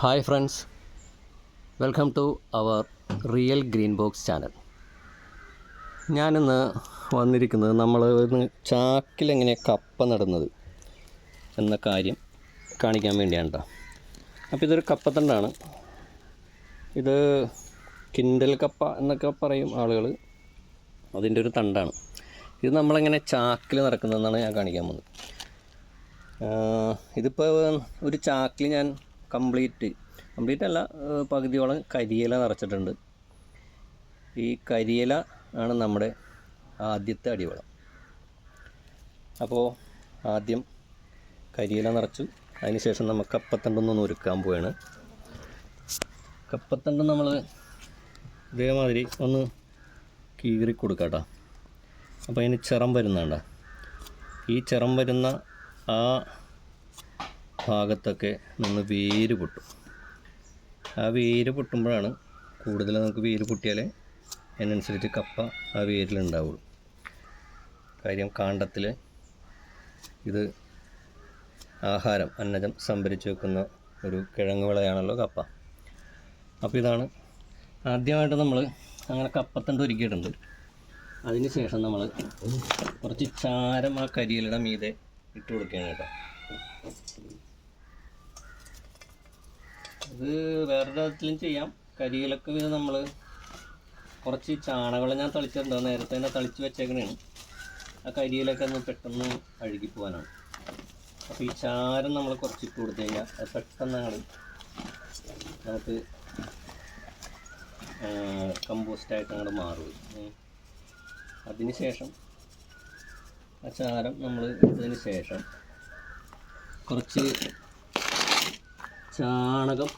Hi friends. Welcome to our real green box channel. ഞാനിന്ന് വന്നിരിക്കുന്നത് നമ്മൾ ചാക്കിലെങ്ങനെ കപ്പ നടുന്നത് എന്ന കാര്യം കാണിക്കാൻ വേണ്ടിയാണ് കേട്ടോ അപ്പോൾ ഇതൊരു കപ്പത്തണ്ടാണ്. ഇത് കിൻഡൽ കപ്പ എന്നൊക്കെ പറയും ആളുകൾ അതിന്റെ ഒരു തണ്ടാണ്. ഇത് നമ്മളെങ്ങനെ ചാക്കിൽ നടക്കുന്നതെന്നാണ് ഞാൻ കാണിക്കാൻ പോകുന്നത്. ഇതിപ്പോൾ ഒരു ചാക്കിൽ ഞാൻ കംപ്ലീറ്റ്. കംപ്ലീറ്റ് അല്ല പകുതിയോളം കരിയില നിറച്ചിട്ടുണ്ട്. ഈ കരിയില ആണ് നമ്മുടെ ആദ്യത്തെ അടിവളം. അപ്പോൾ ആദ്യം കരിയില നിറച്ചു. അതിനുശേഷം നമുക്ക് കപ്പത്തണ്ടൊന്ന് ഒരുക്കാൻ പോവാണ്. കപ്പത്തണ്ട് നമ്മൾ ഇതേമാതിരി ഒന്ന് കീറി കൊടുക്കട്ടോ. അപ്പോൾ അതിന് ചിറം വരുന്നുണ്ട ഈ ചിറം വരുന്ന ആ ഭാഗത്തൊക്കെ നിന്ന് വേര് പൊട്ടും. ആ വേര് പൊട്ടുമ്പോഴാണ് കൂടുതൽ നമുക്ക് വേര് പൊട്ടിയാലേ അതിനനുസരിച്ച് കപ്പ ആ വേരിലുണ്ടാവുള്ളൂ. കാര്യം കാണ്ടത്തിൽ ഇത് ആഹാരം അന്നജം സംഭരിച്ച് വെക്കുന്ന ഒരു കിഴങ്ങ് വിളയാണല്ലോ കപ്പ. അപ്പോൾ ഇതാണ് ആദ്യമായിട്ട് നമ്മൾ അങ്ങനെ കപ്പത്തണ്ട് ഒരുക്കിയിട്ടുണ്ട്. അതിന് ശേഷം നമ്മൾ കുറച്ച് ചാരം ആ കരിയിലയുടെ മീതെ ഇട്ട് കൊടുക്കുകയാണ് കേട്ടോ. ഇത് വേറൊരു തരത്തിലും ചെയ്യാം. കരിയിലൊക്കെ ഇത് നമ്മൾ കുറച്ച് ചാണകൾ ഞാൻ തളിച്ചിട്ടുണ്ട്. നേരത്തെ തന്നെ തളിച്ച് വെച്ചേക്കണേണ്. ആ കരിയിലൊക്കെ ഒന്ന് പെട്ടെന്ന് അഴുകി പോകാനാണ് അപ്പോൾ ഈ ചാരം നമ്മൾ കുറച്ച് ഇട്ട് കൊടുത്തു കഴിഞ്ഞാൽ അത് പെട്ടെന്ന് അങ്ങോട്ട് നമുക്ക് കമ്പോസ്റ്റായിട്ട് അങ്ങോട്ട് മാറും. അതിന് ശേഷം ആ ചാരം നമ്മൾ ഇട്ടതിന് ശേഷം കുറച്ച് ചാണകം.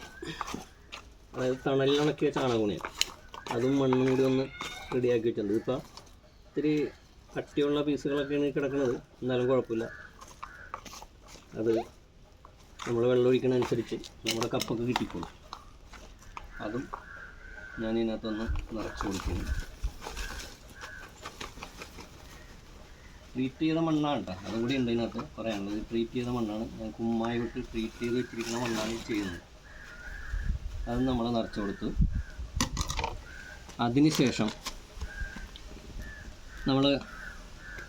അതായത് തണലിലുണക്കിയ ചാണകമാണ് അതും മണ്ണും കൂടി ഒന്ന് റെഡിയാക്കി വെച്ചിട്ടുണ്ട്. ഇതിപ്പോൾ ഇത്തിരി കട്ടിയുള്ള പീസുകളൊക്കെയാണ് കിടക്കുന്നത്. എന്നാലും കുഴപ്പമില്ല. അത് നമ്മൾ വെള്ളം ഒഴിക്കണതനുസരിച്ച് നമ്മുടെ കപ്പൊക്കെ കിട്ടിക്കോളും. അതും ഞാൻ ഇതിനകത്തൊന്ന് നിറച്ച് കൊടുക്കുന്നു. ട്രീറ്റ് ചെയ്ത മണ്ണാണ് കേട്ടോ അതും കൂടി ഉണ്ട് ഇതിനകത്ത് പറയാനുള്ളത് ട്രീറ്റ് ചെയ്ത മണ്ണാണ്. ഞാൻ കുമ്മായി വിട്ട് ട്രീറ്റ് ചെയ്ത് വെച്ചിരിക്കുന്ന മണ്ണാണ് ചെയ്യുന്നത്. അത് നമ്മൾ നിറച്ച് കൊടുത്തു. അതിനുശേഷം നമ്മൾ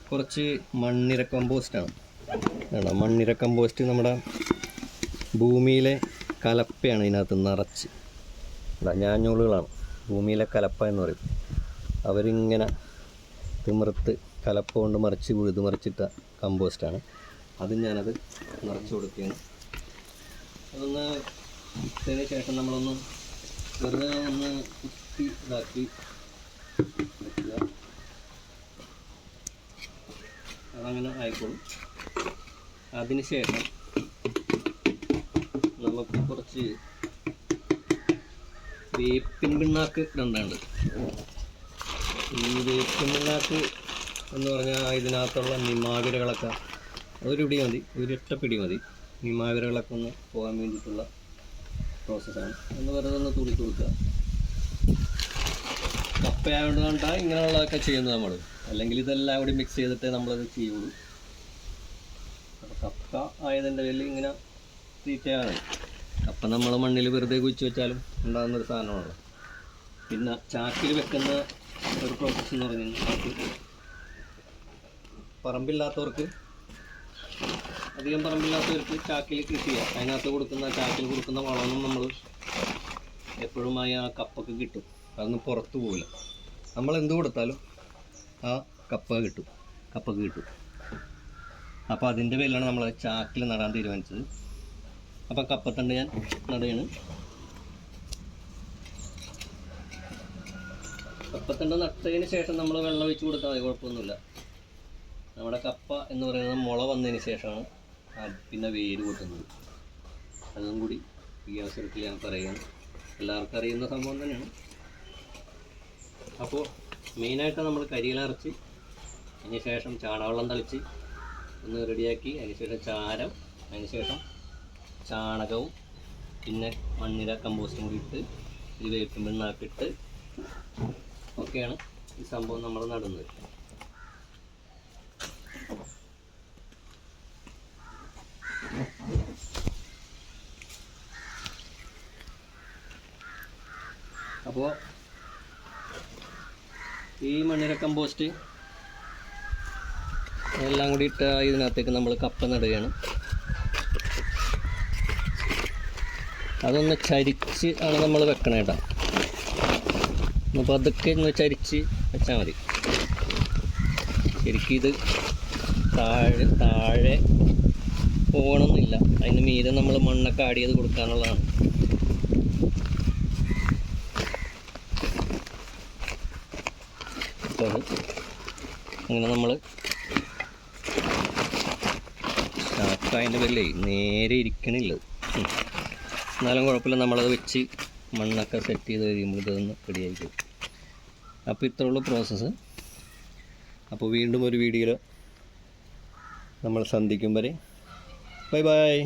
കുറച്ച് മണ്ണിര കമ്പോസ്റ്റാണ് വേണ്ട മണ്ണിര കമ്പോസ്റ്റ് നമ്മുടെ ഭൂമിയിലെ കലപ്പയാണ് ഇതിനകത്ത് നിറച്ച്. ഞാഞ്ഞൂളുകളാണ്. ഭൂമിയിലെ കലപ്പ എന്ന് പറയും. അവരിങ്ങനെ തിമിർത്ത് കലപ്പ കൊണ്ട് മറിച്ച് ഉഴുത് മറിച്ചിട്ട കമ്പോസ്റ്റാണ് അത് ഞാനത് നിറച്ച് കൊടുക്കുകയാണ്. അതൊന്ന് ഇട്ടതിന് ശേഷം നമ്മളൊന്ന് വെറുതെ ഒന്ന് കുത്തി ഇതാക്കി. അതങ്ങനെ ആയിക്കോളും. അതിന് ശേഷം നമുക്ക് കുറച്ച് വേപ്പിൻ പിണ്ണാക്ക് രണ്ടാണ്ട് ഈ വേപ്പിൻ പിണ്ണാക്ക് എന്ന് പറഞ്ഞാൽ ഇതിനകത്തുള്ള നിമാവിരകളൊക്കെ അതൊരു പിടി മതി. ഒരു ഒറ്റ പിടി മതി. നിമാവിരകളൊക്കെ ഒന്ന് പോകാൻ വേണ്ടിയിട്ടുള്ള പ്രോസസ്സാണ് എന്ന് വെറുതെ ഒന്ന് തുളി കൊടുക്കുക. കപ്പയായതുകൊണ്ട് കണ്ടാൽ ഇങ്ങനെയുള്ളതൊക്കെ ചെയ്യുന്നത് നമ്മൾ അല്ലെങ്കിൽ ഇതെല്ലാം കൂടി മിക്സ് ചെയ്തിട്ടേ നമ്മളത് ചെയ്യുള്ളൂ. അപ്പോൾ കപ്പ ആയതിന്റെ പേരിൽ ഇങ്ങനെ തീറ്റയാണ് കപ്പ നമ്മൾ മണ്ണിൽ വെറുതെ കുഴിച്ച് വെച്ചാലും ഉണ്ടാകുന്ന ഒരു സാധനമാണ് പിന്നെ ചാക്കിൽ വെക്കുന്ന ഒരു പ്രോസസ്സ് എന്ന് പറഞ്ഞു കഴിഞ്ഞാൽ പറമ്പില്ലാത്തവർക്ക് അധികം പറമ്പില്ലാത്തവർക്ക് ചാക്കിൽ കൃഷി ചെയ്യാം അതിനകത്ത് കൊടുക്കുന്ന ചാക്കിൽ കൊടുക്കുന്ന വളമൊന്നും നമ്മൾ എപ്പോഴും ആയി ആ കപ്പൊക്കെ കിട്ടും. അതൊന്നും പുറത്തു പോകില്ല നമ്മൾ എന്ത് കൊടുത്താലും ആ കപ്പ കിട്ടും. കപ്പൊക്കെ കിട്ടും. അപ്പോൾ അതിന്റെ പേരിലാണ് നമ്മൾ ചാക്കിൽ നടാൻ തീരുമാനിച്ചത്. അപ്പോൾ കപ്പത്തണ്ട് ഞാൻ നടുകയാണ്. കപ്പത്തണ്ട് നട്ടതിന് ശേഷം നമ്മൾ വെള്ളം ഒഴിച്ച് കൊടുത്താൽ മതി കുഴപ്പമൊന്നുമില്ല. നമ്മുടെ കപ്പ എന്ന് പറയുന്നത് മുള വന്നതിന് ശേഷമാണ് പിന്നെ വേര് പൊട്ടുന്നത്. അതും കൂടി ഈ അവസരത്തിൽ ഞാൻ പറയുകയാണ് എല്ലാവർക്കും അറിയുന്ന സംഭവം തന്നെയാണ്. അപ്പോൾ മെയിനായിട്ട് നമ്മൾ കരിയില അരച്ച് അതിന് ശേഷം ചാണകവെള്ളം തളിച്ച് ഒന്ന് റെഡിയാക്കി അതിന് ശേഷം ചാരം അതിന് ശേഷം ചാണകവും പിന്നെ മണ്ണിര കമ്പോസ്റ്റും കൂടി ഇട്ട് ഒരു വേപ്പിൻ പിണ്ണാക്കിട്ട് ഒക്കെയാണ് ഈ സംഭവം നമ്മൾ നടുന്നത്. അപ്പോൾ ഈ മണ്ണിര കമ്പോസ്റ്റ് എല്ലാം കൂടി ഇട്ട ഇതിനകത്തേക്ക് നമ്മൾ കപ്പ നടുകയാണ്. അതൊന്ന് ചരിച്ച് ആണ് നമ്മൾ വെക്കണേ കേട്ടോ ഒന്ന് പതുക്കെ ഒന്ന് ചരിച്ച് വെച്ചാൽ മതി. ശരിക്കും ഇത് താഴെ താഴെ പോകണമെന്നില്ല അതിന് മീതെ നമ്മൾ മണ്ണൊക്കെ ആഡ് ചെയ്ത് കൊടുക്കാനുള്ളതാണ്. അത് അങ്ങനെ നമ്മൾ ഷാക്ക് അതിന്റെ പേരിലേ നേരെ ഇരിക്കണില്ല. എന്നാലും കുഴപ്പമില്ല നമ്മളത് വെച്ച് മണ്ണൊക്കെ സെറ്റ് ചെയ്ത് കഴിയുമ്പോൾ ഇതൊന്ന് റെഡിയായിരിക്കും അപ്പോൾ ഇത്രയുള്ള പ്രോസസ്സ് അപ്പോൾ വീണ്ടും ഒരു വീഡിയോയിൽ നമ്മൾ സന്ധിക്കും വരെ. Bye bye